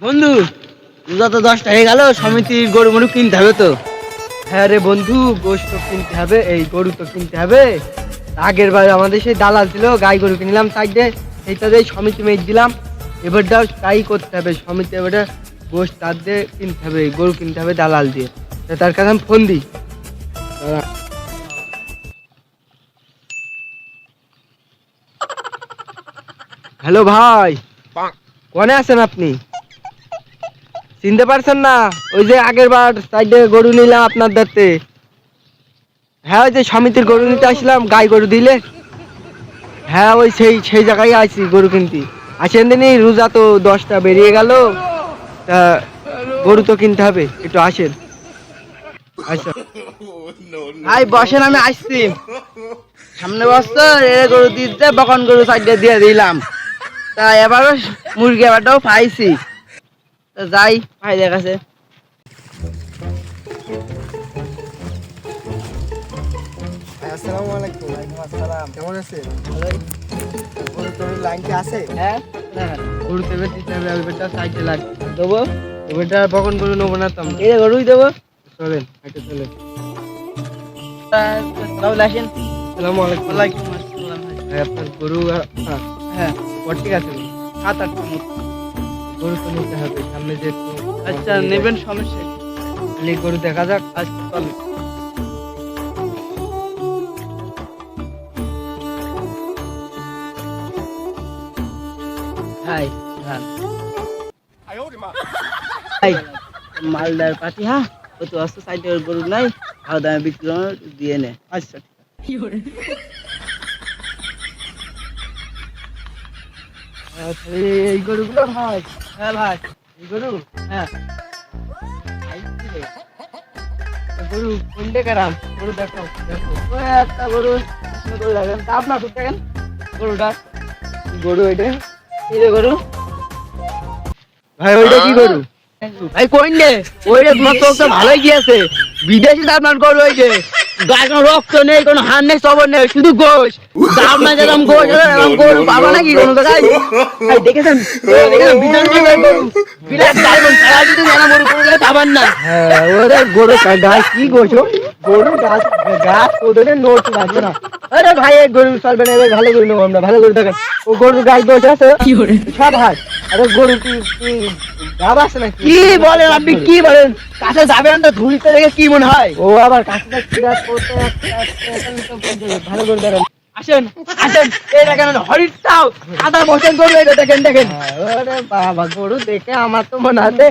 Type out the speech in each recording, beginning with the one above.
বন্ধু রোজা তো দশটা হয়ে গেল সমিতির গরু মরু কিনতে হবে তো। হ্যাঁ রে বন্ধু গোস্ত কিনতে হবে এই গরু তো কিনতে হবে। আগের বার আমাদের সেই দালাল ছিল গাই গরু কিনলাম সাইডে সেইটা দিয়ে সমিতি মেয়ে দিলাম। এবারটাও তাই করতে হবে সমিতি এবারে গোস্ত তার দিয়ে কিনতে হবে গরু কিনতে হবে দালাল দিয়ে। তা তার কাছে আমি ফোন দিই। হ্যালো ভাই কনে আছেন আপনি? চিনতে পারছেন না? ওই যে আগের বার সাইডে গরু নিলাম আপনার দাঁতে হ্যাঁ ওই যে সমিতির গরু নিতে আসলাম গাই গরু দিলে। হ্যাঁ ওই সেই সেই জায়গায় আছি গরু কিনতে। আসেন দিনই রোজা তো দশটা বেরিয়ে গেল। তা গরু তো কিনতে হবে, একটু আসেন। আচ্ছা। ভাই, বসেন, আমি আসছি। সামনে বছর এ গরু দিতে বকন গরু সাইডে দিয়ে দিলাম। তা এবারও মুরগি এবারটাও পাইছি। যাই ভাইদের কাছে আসসালামু আলাইকুম। ওয়ালাইকুম আসসালাম। কেমন আছেন? গরু আছে? হ্যাঁ? হ্যাঁ গরু তেবে দিতে হবে ওইটা সাইডে লাগবে দেবো? ওইটা বকন গরু নেব না তো এই গরুই দেবো। চলেন হাইটে চলেন। তাহলে আসেন আসসালামু আলাইকুম। ওয়ালাইকুম আসসালাম ভাই। ভাই, আপনার গরু আ- আ, হ্যাঁ। কত ঠিক আছে সাত আটটা মতো গরু তো নিতে হবে সামনে যে আচ্ছা নেবেন সমস্যা খালি গরু দেখা যাক আচ্ছা হাই হ্যাঁ হাই মালদার পাতি হ্যাঁ ও তো অস্ত সাইডে গরু নাই। ভালো দামে বিক্রি দিয়ে নে। আচ্ছা আহ, তাহলে এই গরুগুলো ভাই হ্যাঁ ভাই এই গরু হ্যাঁ গরু কোনটা কারাম গরু দেখো দেখো একটা গরু গরু দেখেন তা আপনার খুব দেখেন গরুটা গরু এটা এই যে গরু ভাই ওইটা কি গরু? ভাই কই নে। ওই রে তোমার চোখ তো ভালোই গিয়েছে। বিদেশি আপনার গরু ওই যে গায়ে কোনো রক্ত নেই কোনো হার নেই সবর নেই শুধু গোশ। দাম না যেরকম গোশ এরকম গরু পাবো নাকি কোনো জায়গায় দেখেছেন? গরু বিরাট যদি জানা করে গেলে পাবেন না। হ্যাঁ ওরে গরু গাছ কি গোছো গরু গাছ গাছ ওদের নোট লাগবে না। আরে ভাই এই গরু চলবে না ভালো গরু নেব আমরা ভালো গরু দেখেন। ও গরু গাছ গোছ আছে সব হাত আরে গরু কি কি গাব আছে নাকি কি বলেন আপনি কি বলেন কাছে যাবেন তো ধুলিতে দেখে কি মনে হয় ও আবার কাছে কিরাত করতে একটা- একটা- একটা তো বলতে হবে, ভালো করে দেখেন আসেন আসেন এই দেখেন হরিণটাও সাদা বসেন গরু এটা দেখেন দেখেন হ্যাঁ, বাবা গরু দেখে আমার তো মনে আছে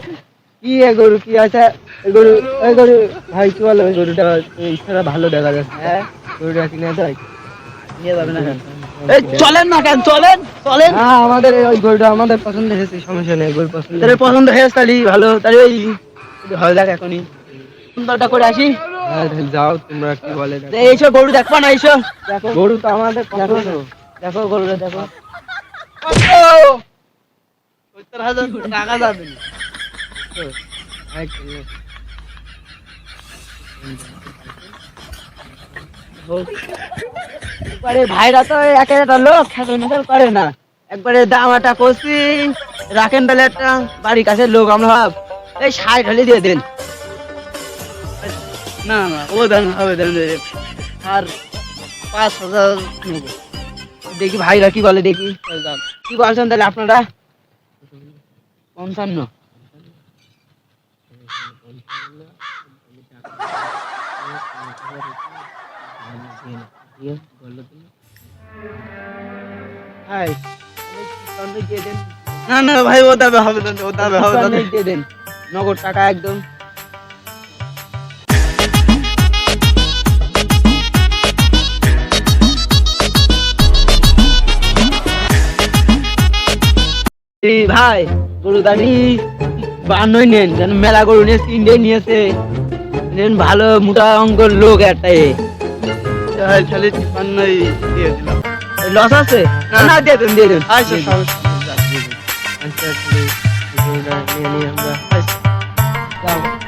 কি এ গরু কি আছে গরু এই গরু ভাই কি বলে গরুটা ছাড়া ভালো দেখা যাচ্ছে হ্যাঁ গরুটা কিনে দেয় নিয়ে যাবেন না? এই চলেন না কেন? চলেন চলেন। হ্যাঁ আমাদের ওই গরুটা আমাদের পছন্দ হয়েছে সমস্যা নেই গরু পছন্দ তাহলে পছন্দ হয়েছে তাহলে ভালো তাহলে ওই ভালো দেখ এখনই। সুন্দরটা করে আসি। হ্যাঁ যাও তোমরা কি বলে এইসব গরু দেখবা না এইসব দেখো গরু তো আমাদের দেখো দেখো গরুটা দেখো। সত্তর হাজার টাকা যাবে না। একবারে ভাইরা তো এক একটা লোক খেতে মেটাল করে না। একবারে দামাটা করছি, রাখেন তাহলে একটা বাড়ির কাছে লোক আমরা ভাব। এই ষাট হলে দিয়ে দেন। না না ও দেন হবে দেন। আর পাঁচ হাজার দেখি ভাইরা কি বলে, দেখি। কি বলছেন তাহলে আপনারা? পঞ্চান্ন। হাই দিয়ে দেন না না ভাই ও দাবে হবে না ও দাবে হবে না দিয়ে দেন। নগদ টাকা একদম। ভাই গরু দাঁড়ি বান্নই নেন যেন মেলা গরু নিয়ে তিনটে নিয়েছে। নেন ভালো মোটা অঙ্কর লোক একটা খালি তিপ্পান্নই দিয়ে দিলাম। লস আছে? না। দিয়ে দেন দিয়ে দেন। আচ্ছা সমস্যা। আচ্ছা নিই আমরা। যাও।